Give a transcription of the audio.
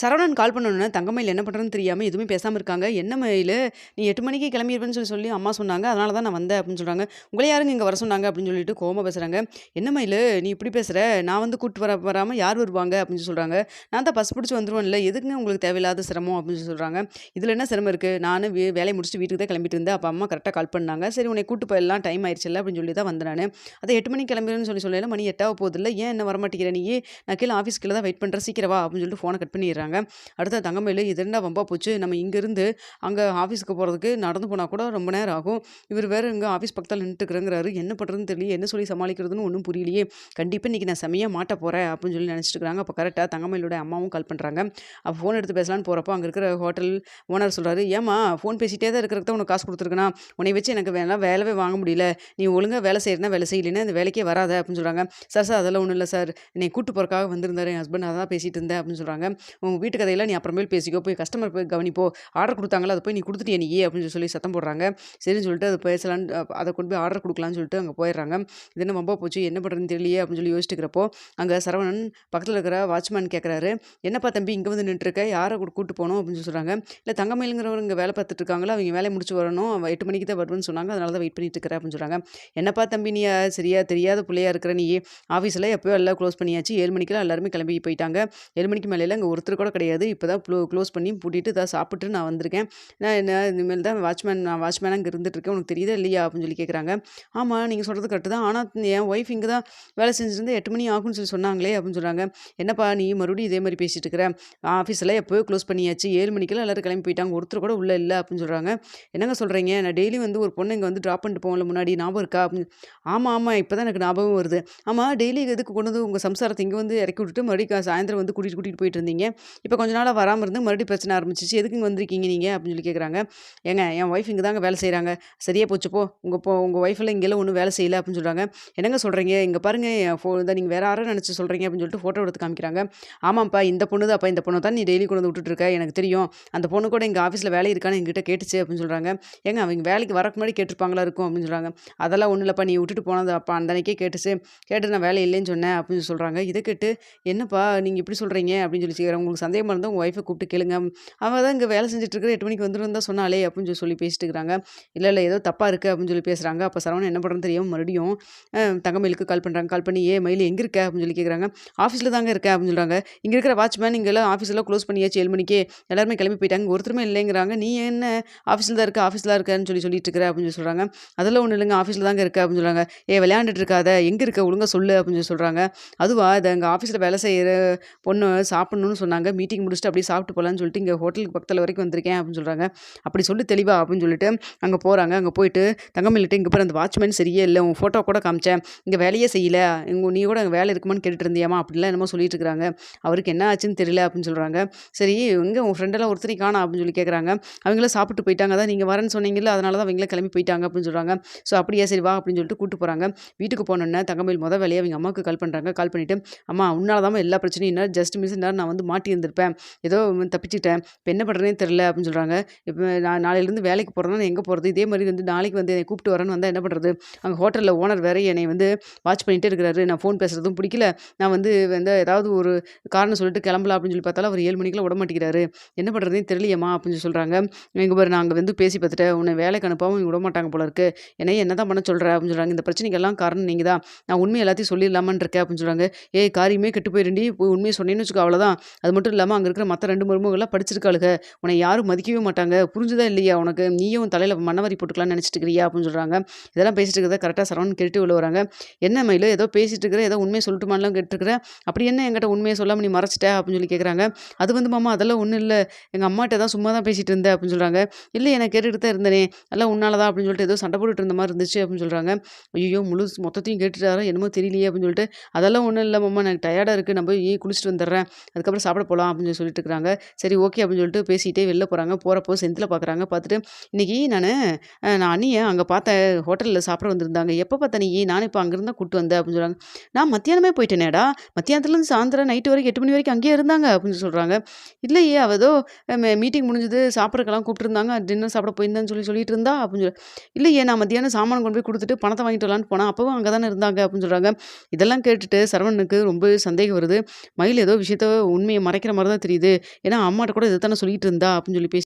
சரவணன் கால் பண்ணோன்னே தங்கமயில் என்ன பண்ணுறதுன்னு தெரியாமல் எதுவுமே பேசாமல் இருக்காங்க. என்ன மயில்? நீ எட்டு மணிக்கு கிளம்பிடுவேன்னு சொல்லி சொல்லி அம்மா சொன்னாங்க. அதனால தான் நான் வந்தேன் அப்படின்னு சொல்கிறாங்க உங்களை யாருங்க இங்கே வர சொன்னாங்க? அப்படின்னு சொல்லிட்டு கோமா பேசுகிறாங்க என்ன மயில் நீ இப்படி பேசுகிற நான் வந்து கூப்பிட்டு வர வராமல் யார் வருவாங்க? அப்படின்னு சொல்கிறாங்க நான் தான் பஸ் பிடிச்சி வந்துருவேன்ல. எதுக்குங்க உங்களுக்கு தேவையில்லாத சிரமம்? அப்படின்னு சொல்கிறாங்க இதில் என்ன சிரமம் இருக்குது நான் வே வேலையை முடிச்சுட்டு வீட்டுக்கு தான் கிளம்பிட்டு இருந்தேன். அப்போ அம்மா கரெக்டாக கால் பண்ணாங்க. சரி உன்னை கூட்டு போயிடலாம் டைம் ஆயிடுச்சுல்ல அப்படின்னு சொல்லி தான் வந்தேன் நான். அதை எட்டு மணிக்கு கிளம்பிடுன்னு சொல்லி சொல்லல. மணி எட்டாக போதில்ல ஏன் என்ன வரமாட்டேங்கிற நீ? நான் கீழே ஆஃபீஸ் தான் வெயிட் பண்ணுறேன் சீக்கிரவா அப்படின்னு சொல்லிட்டு ஃபோனை கட் பண்ணிடுறேன் பண்ணிடுறாங்க அடுத்த தங்கமயில் இது என்ன வம்பா போச்சு? நம்ம இங்கேருந்து அங்கே ஆஃபீஸுக்கு போகிறதுக்கு நடந்து போனால் கூட ரொம்ப நேரம் ஆகும். இவர் வேறு இங்கே ஆஃபீஸ் பக்கத்தில் நின்றுட்டுருக்குறங்கிறாரு என்ன பண்ணுறதுன்னு தெரியல என்ன சொல்லி சமாளிக்கிறதுன்னு ஒன்றும் புரியலையே. கண்டிப்பாக இன்றைக்கி நான் செமையாக மாட்ட போகிறேன் அப்படின்னு சொல்லி நினச்சிட்டு இருக்காங்க அப்போ கரெக்டாக தங்கமயிலோட அம்மாவும் கால் பண்ணுறாங்க அப்போ ஃபோன் எடுத்து பேசலான்னு போகிறப்போ அங்கே இருக்கிற ஹோட்டல் ஓனர் சொல்கிறாரு ஏமா ஃபோன் பேசிகிட்டே தான் இருக்கிறதுக்கு தான் உனக்கு காசு கொடுத்துருக்கனா? உன்னை வச்சு எனக்கு வேணா வேலைவே வாங்க முடியல. நீ ஒழுங்காக வேலை செய்யறனா வேலை செய்யலைன்னா இந்த வேலைக்கே வராத அப்படின்னு சொல்கிறாங்க சார் சார் அதெல்லாம் ஒன்றும் இல்லை சார். என்னை கூட்டு போகிறக்காக வந்திருந்தாரு. என் ஹஸ்பண்ட் அதான் பேசிகிட்டு இருந்தேன் அப்படின்னு சொல்கிறாங்க உங்கள் வீட்டு கதையெல்லாம் நீ அப்புறமேல் பேசிக்கோ போய் கஸ்டமர் போய் கவனிப்போ ஆர்டர் கொடுத்தாங்களா அதை போய் நீ கொடுத்துட்டியா நீ அப்படின்னு சொல்லி சத்தம் போடுறாங்க. சரின்னு சொல்லிட்டு அதை பேசலான்னு அதை கொண்டு போய் ஆர்டர் கொடுக்கலான்னு சொல்லிட்டு அங்கே போயிடுறாங்க. இது என்ன ரொம்ப போச்சு? என்ன பண்ணுறதுன்னு தெரியலையே அப்படின்னு சொல்லி யோசிச்சுக்கிறப்போ அங்கே சரவணன் பக்கத்தில் இருக்கிற வாட்ச்மேன் கேட்குறாரு என்னப்பா தம்பி இங்கே வந்து நின்றுருக்க யாரை கூட்டு போகணும் அப்படின்னு சொல்லி சொல்கிறாங்க இல்லை தங்கமயிலுங்கிறவங்க இங்கே வேலை பார்த்துட்டு இருக்காங்களா? அவங்க வேலையை முடிச்சு வரணும். எட்டு மணிக்கு தான் வருவேன்னு சொன்னாங்க. அதனால தான் வெயிட் பண்ணிட்டு இருக்கிறேன் அப்படின்னு சொல்கிறாங்க என்னப்பா தம்பி நீ சரியா தெரியாத பிள்ளையா இருக்கிற நீ? ஆஃபீஸில் எப்போயோ எல்லாம் க்ளோஸ் பண்ணியாச்சு. ஏழு மணிக்கெல்லாம் எல்லாருமே கிளம்பி போயிட்டாங்க. ஏழு மணிக்கு மேலே அங்கே ஒருத்தர் கூட கிடையாது. இப்போ தான் க்ளோ க்ளோஸ் பண்ணி பூட்டிட்டு தான் சாப்பிட்டு நான் வந்திருக்கேன். நான் என்ன இனிமேல் தான் வாட்ச்மேன் நான் வாட்ச்மேனாக இங்கே இருந்துட்டுருக்கேன். உனக்கு தெரியுதா இல்லையா? அப்படின்னு சொல்லி கேட்குறாங்க ஆமாம் நீங்கள் சொல்கிறது கரெக்டு தான். ஆனால் என் ஒய்ஃப் இங்கே தான் வேலை செஞ்சுருந்து எட்டு மணி ஆகும்னு சொல்லி சொன்னாங்களே அப்படின்னு சொல்கிறாங்க என்னப்பா நீ மறுபடியும் இதே மாதிரி பேசிட்டு இருக்கிற? ஆஃபீஸில் எப்போயோ க்ளோஸ் பண்ணியாச்சு. ஏழு மணிக்கெல்லாம் எல்லாரும் கிளம்பி போயிட்டாங்க. ஒருத்தர் கூட உள்ளே இல்லை அப்படின்னு சொல்கிறாங்க என்னங்க சொல்கிறீங்க நான் டெய்லி வந்து ஒரு பொண்ணு இங்கே வந்து ட்ராப் பண்ணிட்டு போகல முன்னாடி ஞாபகம் இருக்கா? அப்படின்னு. ஆமாம் ஆமாம் இப்போ தான் எனக்கு ஞாபகம் வருது. ஆமாம் டெய்லி எதுக்கு கொண்டு வந்து உங்கள் சம்சாரத்தை இங்கே வந்து இறக்கி விட்டுட்டு மறுபடியும் சாயந்தரம் வந்து கூட்டிகிட்டு கூட்டிகிட்டு போயிட்டு இருந்தீங்க? இப்போ கொஞ்ச நாளாக வராமல் இருந்து மறுபடியும் பிரச்சனை ஆரம்பிச்சிச்சு. எதுக்கு இங்கே வந்திருக்கீங்க நீங்கள் அப்படின்னு சொல்லி கேட்குறாங்க ஏங்க என் ஒய்ஃப் இங்கே தாங்க வேலை செய்கிறாங்க சரியாக போச்சுப்போ உங்கள் போ உங்கள் ஒய்ஃபெல்லாம் இங்கெல்லாம் ஒன்றும் வேலை செய்யலை அப்படின்னு சொல்கிறாங்க என்னங்க சொல்கிறீங்க இங்கே பாருங்கள் என் ஃபோ தான் நீங்கள் வேறு யாரும் நினச்சி சொல்கிறீங்க அப்படின்னு சொல்லிட்டு ஃபோட்டோ எடுத்து காமிக்கிறாங்க. ஆமாம்ப்பா இந்த பொண்ணு தான் அப்பா இந்த பொண்ணை தான் நீ டெய்லி கொண்டு வந்து விட்டுட்டு இருக்க. எனக்கு தெரியும். அந்த பொண்ணு கூட எங்கள் ஆஃபீஸில் வேலை இருக்கான்னு எங்கிட்ட கேட்டுச்சு அப்படின்னு சொல்கிறாங்க ஏங்க அவங்க வேலைக்கு வரக்கு முன்னாடி கேட்டிருப்பாங்களா இருக்கும் அப்படின்னு சொல்கிறாங்க அதெல்லாம் ஒன்றும் இல்லைப்பா நீ விட்டுட்டு போனது அப்பா அந்த கேட்டுச்சு. கேட்டு நான் வேலை இல்லைன்னு சொன்னேன் அப்படின்னு சொல்கிறாங்க இதை கேட்டு என்னப்பா நீங்கள் இப்படி சொல்கிறீங்க அப்படின்னு சொல்லி உங்களுக்கு உங்களுக்கு சந்தேகமாக இருந்தால் உங்கள் ஒய்ஃபை கூப்பிட்டு கேளுங்க. அவள் தான் இங்கே வேலை செஞ்சுட்டு எட்டு மணிக்கு வந்துடும் தான் சொன்னாலே அப்படின்னு சொல்லி சொல்லி பேசிட்டு இருக்கிறாங்க இல்லை இல்லை ஏதோ தப்பாக இருக்குது அப்படின்னு சொல்லி பேசுகிறாங்க அப்போ சரவணன் என்ன பண்ணுறதுன்னு தெரியும் மறுபடியும் தங்கமயிலுக்கு கால் பண்ணுறாங்க கால் பண்ணி ஏ மயில் எங்கே இருக்க? அப்படின்னு சொல்லி கேட்குறாங்க ஆஃபீஸில் தாங்க இருக்கேன் அப்படின்னு சொல்கிறாங்க இங்கே இருக்கிற வாட்ச்மேன் இங்கெல்லாம் ஆஃபீஸெல்லாம் க்ளோஸ் பண்ணியாச்சு ஏழு மணிக்கே. எல்லாருமே கிளம்பி போயிட்டாங்க. ஒருத்தருமே இல்லைங்கிறாங்க. நீ என்ன ஆஃபீஸில் தான் இருக்க? ஆஃபீஸில் இருக்கேன்னு சொல்லி சொல்லிட்டு இருக்கிற அப்படின்னு சொல்லி சொல்கிறாங்க அதெல்லாம் ஒன்றும் இல்லைங்க. ஆஃபீஸில் தாங்க இருக்க அப்படின்னு சொல்கிறாங்க ஏ விளையாண்டுட்டு இருக்காத. எங்கே இருக்க? ஒழுங்காக சொல்லு அப்படின்னு சொல்லி சொல்கிறாங்க அதுவா இதை எங்கள் ஆஃபீஸில் வேலை செய்கிற பொண்ணு சாப்பிட்ணுன்னு சொன்னாங்க. மீட்டிங் முடிச்சுட்டு அப்படியே சாப்பிட்டு போகலான்னு சொல்லிட்டு இங்கே ஹோட்டலுக்கு பக்கத்தில் வரைக்கும் வந்திருக்கேன் அப்படின்னு சொல்கிறாங்க அப்படி சொல்லி தெளிவா அப்படின்னு சொல்லிட்டு அங்கே போகிறாங்க அங்கே போயிட்டு தங்கமல்லிட்டு இங்கே போகிற அந்த வாட்ச்மேன் சரியே இல்லை உன் ஃபோட்டோ கூட காமிச்சேன். இங்கே வேலையே செய்யல. இங்கே நீ கூட அங்கே வேலை இருக்குமான்னு கேட்டுட்டு இருந்தியாமா அப்படிலாம் என்னமோ சொல்லிட்டு இருக்கிறாங்க. அவருக்கு என்ன ஆச்சுன்னு தெரியல அப்படின்னு சொல்கிறாங்க சரி இங்கே உன் ஃப்ரெண்டெல்லாம் ஒருத்தரை காணா அப்படின்னு சொல்லி கேட்குறாங்க அவங்களாம் சாப்பிட்டு போயிட்டாங்க. தான் நீங்கள் வரேன்னு சொன்னீங்கல்ல அதனால தான் அவங்கள கிளம்பி போயிட்டாங்க அப்படின்னு சொல்கிறாங்க ஸோ அப்படியே சரி வா அப்படின்னு சொல்லிட்டு கூப்பிட்டு போகிறாங்க வீட்டுக்கு போனோன்னே தங்கமயில் மொதல் வேலையை அவங்க அம்மாவுக்கு கால் பண்ணுறாங்க கால் பண்ணிவிட்டு அம்மா உன்னால தான் எல்லா பிரச்சனையும் என்ன ஜஸ்ட் மிஸ் நேரம் நான் வந்து மாட்டி இருந்திருப்பேன். ஏதோ தப்பிச்சிட்டேன். இப்போ என்ன பண்ணுறேனே தெரில அப்படின்னு சொல்கிறாங்க இப்போ நான் நாளையிலேருந்து வேலைக்கு போகிறேன்னா எங்கே போகிறது இதே மாதிரி வந்து நாளைக்கு வந்து என்னை கூப்பிட்டு வரேன்னு வந்தால் என்ன பண்ணுறது அங்கே ஹோட்டலில் ஓனர் வேற என்னை வந்து வாட்ச் பண்ணிகிட்டே இருக்கிறாரு. நான் ஃபோன் பேசுகிறதும் பிடிக்கல. நான் வந்து வந்து ஏதாவது ஒரு காரணம் சொல்லிட்டு கிளம்பலாம் அப்படின்னு சொல்லி பார்த்தாலும் அவர் ஏழு மணிக்கெல்லாம் விட மாட்டேங்கிறாரு. என்ன பண்ணுறதுன்னு தெரியலையம்மா அப்படின்னு சொல்லி சொல்கிறாங்க எங்கள் பாரு நாங்கள் வந்து பேசி பார்த்துட்டேன். உன்னை வேலைக்கு அனுப்பாமல் விட மாட்டாங்க போல இருக்கு. என்னை என்ன தான் பண்ண சொல்கிற அப்படின்னு சொல்கிறாங்க இந்த பிரச்சனைக்கெல்லாம் காரணம் நீங்கள் தான் நான் உண்மை எல்லாத்தையும் சொல்லிடலாமான்னு இருக்கேன் அப்படின்னு சொல்கிறாங்க ஏய் காரியமே கெட்டு போயிருண்டி போய் உண்மையை சொன்னேன்னு வச்சுக்கோ அவ்வளோதான் அது மட்டும் மட்டும் இல்லாமல் அங்கே இருக்கிற மற்ற ரெண்டு மருமகள்லாம் படிச்சிருக்காளுங்க உன்னை யாரும் மதிக்கவே மாட்டாங்க. புரிஞ்சுதா இல்லையா உனக்கு? நீயும் தலையில் மண்ணவாரி போட்டுக்கலாம்னு நினச்சிட்டு இருக்கிறியா அப்படின்னு சொல்கிறாங்க இதெல்லாம் பேசிட்டு இருக்கிறத கரெக்டாக சரவணன் கேட்டு உள்ள வராங்க. என்ன மயில்? ஏதோ பேசிட்டு இருக்கிற ஏதோ உண்மையை சொல்லட்டுமான்லாம் கேட்டுருக்குற அப்படி என்ன என்கிட்ட உண்மையை சொல்லாமல் நீ மறைச்சிட்ட அப்படின்னு சொல்லி கேட்குறாங்க அது வந்து மாமா அதெல்லாம் ஒன்றும் இல்லை. எங்கள் அம்மாட்ட தான் சும்மா தான் பேசிட்டு இருந்தேன் அப்படின்னு சொல்கிறாங்க இல்லை எனக்கு கேட்டுட்டு தான் இருந்தேனே. எல்லாம் உன்னால தான் அப்படின்னு சொல்லிட்டு ஏதோ சண்டை போட்டுட்டு இருந்த மாதிரி இருந்துச்சு அப்படின்னு சொல்கிறாங்க ஐயோ முழு மொத்தத்தையும் கேட்டுட்டாரோ? என்னமோ தெரியலையே அப்படின்னு சொல்லிட்டு. அதெல்லாம் ஒன்றும் இல்லை மாமா. எனக்கு டயர்டாக இருக்குது நான் போய் குளிச்சுட்டு வந்துடுறேன். அதுக்கப்புறம் சாப்பிட போகலாம் அப்படின்னு சொல்லி சொல்லிட்டு இருக்கிறாங்க சரி ஓகே அப்படின்னு சொல்லிட்டு பேசிகிட்டே வெளில போகிறாங்க போகிறப்போ செந்தில் பார்க்குறாங்க பார்த்துட்டு இன்றைக்கி நான் நான் அண்ணியை அங்கே பார்த்தேன் ஹோட்டலில் சாப்பிட வந்திருந்தாங்க. எப்போ பார்த்த நீ? நான் இப்போ அங்கேருந்தா கூட்டு வந்தேன் அப்படின்னு சொல்கிறாங்க நான் மத்தியானமே போயிட்டேனேடா. மத்தியானத்துலேருந்து சாயந்தரம் நைட்டு வரைக்கும் எட்டு மணி வரைக்கும் அங்கேயே இருந்தாங்க அப்படின்னு சொல்கிறாங்க இல்லையே அவ ஏதோ மீட்டிங் முடிஞ்சது சாப்பிட்றக்கெல்லாம் கூப்பிட்டுருந்தாங்க. டின்னர் சாப்பிட போயிருந்தேன்னு சொல்லி சொல்லிட்டு இருந்தா அப்படின்னு சொல்லி இல்லையே நான் மத்தியானம் சாமான் கொண்டு போய் கொடுத்துட்டு பணத்தை வாங்கிட்டு வரலான்னு போனால் அப்பவும் அங்கே தானே இருந்தாங்க அப்படின்னு சொல்கிறாங்க இதெல்லாம் கேட்டுட்டு சரவணனுக்கு ரொம்ப சந்தேகம் வருது. மயில் ஏதோ விஷயத்த உண்மையை மறைக்க நினைக்கிற மாதிரி தான் தெரியுது. ஏன்னா அம்மாட்ட கூட இதை தானே சொல்லிட்டு இருந்தா அப்படின்னு சொல்லி பேசி